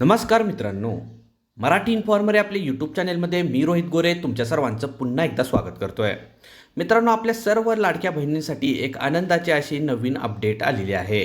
नमस्कार मित्रांनो. मराठी इन्फॉर्मर या आपल्या यूट्यूब चॅनेलमध्ये मी रोहित गोरे तुमच्या सर्वांचं पुन्हा एकदा स्वागत करतो आहे मित्रांनो आपल्या सर्व लाडक्या बहिणींसाठी एक आनंदाची अशी नवीन अपडेट आलेली आहे.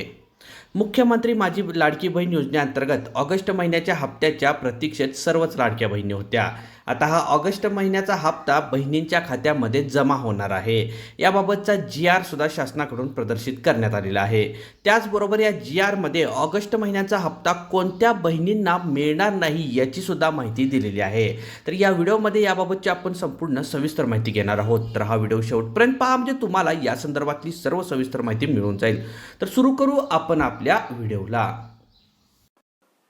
मुख्यमंत्री माझी लाडकी बहीण योजनेअंतर्गत ऑगस्ट महिन्याच्या हप्त्याच्या प्रतीक्षेत सर्वच लाडक्या बहिणी होत्या. आता हा ऑगस्ट महिन्याचा हप्ता बहिणींच्या खात्यामध्ये जमा होणार आहे. याबाबतचा जी आर सुद्धा शासनाकडून प्रदर्शित करण्यात आलेला आहे. त्याचबरोबर या जी आरमध्ये ऑगस्ट महिन्याचा हप्ता कोणत्या बहिणींना मिळणार नाही याची सुद्धा माहिती दिलेली आहे. तर या व्हिडिओमध्ये याबाबतची आपण संपूर्ण सविस्तर माहिती घेणार आहोत. तर हा व्हिडिओ शेवटपर्यंत पहा म्हणजे तुम्हाला या संदर्भातली सर्व सविस्तर माहिती मिळून जाईल. तर सुरू करू आपण आपली आपल्या व्हिडिओला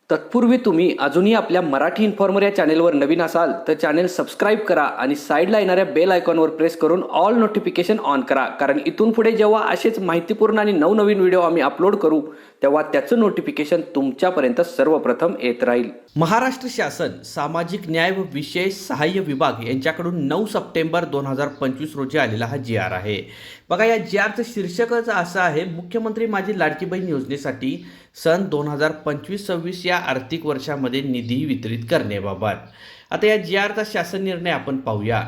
तत्पूर्वी तुम्ही अजूनही आपल्या मराठी इन्फॉर्मर या चॅनेलवर नवीन असाल तर चॅनेल सबस्क्राईब करा आणि साईडला येणाऱ्या बेल आयकॉनवर प्रेस करून ऑल नोटिफिकेशन ऑन करा. कारण इथून पुढे जेव्हा असेच माहितीपूर्ण आणि नवनवीन व्हिडिओ आम्ही अपलोड करू तेव्हा त्याचं नोटिफिकेशन तुमच्यापर्यंत सर्वप्रथम येत राहील. महाराष्ट्र शासन सामाजिक न्याय व विशेष सहाय्य विभाग यांच्याकडून नऊ सप्टेंबर दोन हजार पंचवीस रोजी आलेला हा जी आर आहे. बघा या जी आरचं शीर्षकच असं आहे मुख्यमंत्री माझी लाडकी बहीण योजनेसाठी सन दोन हजार पंचवीस सव्वीस या आर्थिक वर्षामध्ये निधी वितरित करण्याबाबत. आता या जी आरचा शासन निर्णय आपण पाहूया.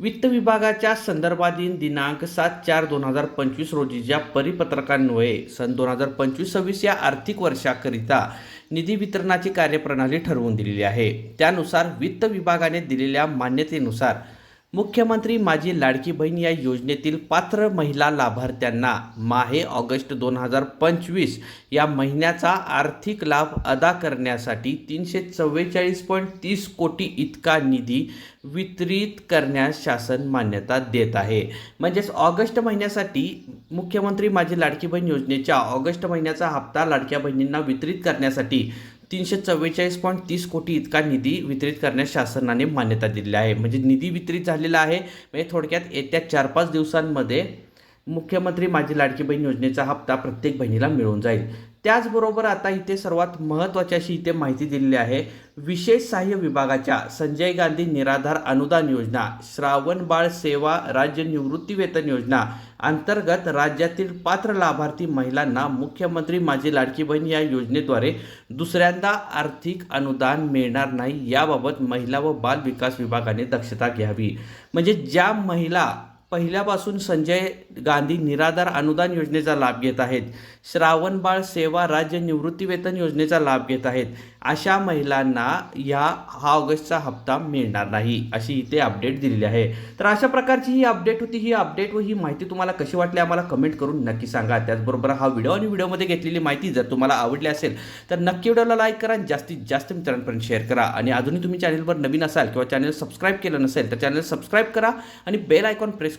वित्त विभागाच्या संदर्भाधीन दिनांक सात चार दोन हजार पंचवीस रोजीच्या परिपत्रकान्वये सन दोन हजार पंचवीस सव्वीस या आर्थिक वर्षाकरिता निधी वितरणाची कार्यप्रणाली ठरवून दिलेली आहे. त्यानुसार वित्त विभागाने दिलेल्या मान्यतेनुसार मुख्यमंत्री माझी लाडकी बहीण या योजनेतील पात्र महिला लाभार्थ्यांना माहे ऑगस्ट दोन हजार पंचवीस या महिन्याचा आर्थिक लाभ अदा करण्यासाठी तीनशे चव्वेचाळीस पॉईंट तीस कोटी इतका निधी वितरित करण्यास शासन मान्यता देत आहे. म्हणजेच ऑगस्ट महिन्यासाठी मुख्यमंत्री माझी लाडकी बहीण योजनेच्या ऑगस्ट महिन्याचा हप्ता लाडक्या बहिणींना वितरित करण्यासाठी तीनशे चव्वेचाळीस पॉईंट तीस कोटी इतका निधी वितरित करण्यास शासनाने मान्यता दिलेली आहे. म्हणजे निधी वितरित झालेला आहे म्हणजे थोडक्यात येत्या चार पाच दिवसांमध्ये मुख्यमंत्री माझी लाडकी बहीण योजनेचा हप्ता प्रत्येक बहिणीला मिळून जाईल. त्याचबरोबर आता इथे सर्वात महत्त्वाची अशी इथे माहिती दिलेली आहे विशेष सहाय्य विभागाच्या संजय गांधी निराधार अनुदान योजना श्रावण बाळ सेवा राज्य निवृत्ती वेतन योजना अंतर्गत राज्यातील पात्र लाभार्थी महिलांना मुख्यमंत्री माझी लाडकी बहीण या योजनेद्वारे दुसऱ्यांदा आर्थिक अनुदान मिळणार नाही याबाबत महिला व बाल विकास विभागाने दक्षता घ्यावी. म्हणजे ज्या महिला पहिल्यापासून संजय गांधी निराधार अनुदान योजनेचा लाभ घेत आहेत. श्रावणबाळ सेवा राज्य निवृत्तीवेतन योजनेचा लाभ घेत आहेत. अशा महिलांना या हा ऑगस्टचा हप्ता मिळणार नाही अशी इथे अपडेट दिलेली आहे. तर अशा प्रकारची ही अपडेट होती. ही अपडेट व ही माहिती तुम्हाला कशी वाटली आम्हाला कमेंट करून नक्की सांगा. त्याचबरोबर हा व्हिडिओ आणि व्हिडिओमध्ये घेतलेली माहिती जर तुम्हाला आवडली असेल तर नक्की व्हिडिओला लाईक करा आणि जास्तीत जास्त मित्रांपर्यंत शेअर करा. आणि अजूनही तुम्ही चॅनलवर नवीन असाल किंवा चॅनल सबस्क्राईब केलं नसेल तर चॅनल सबस्क्राईब करा आणि बेल आयकॉन प्रेस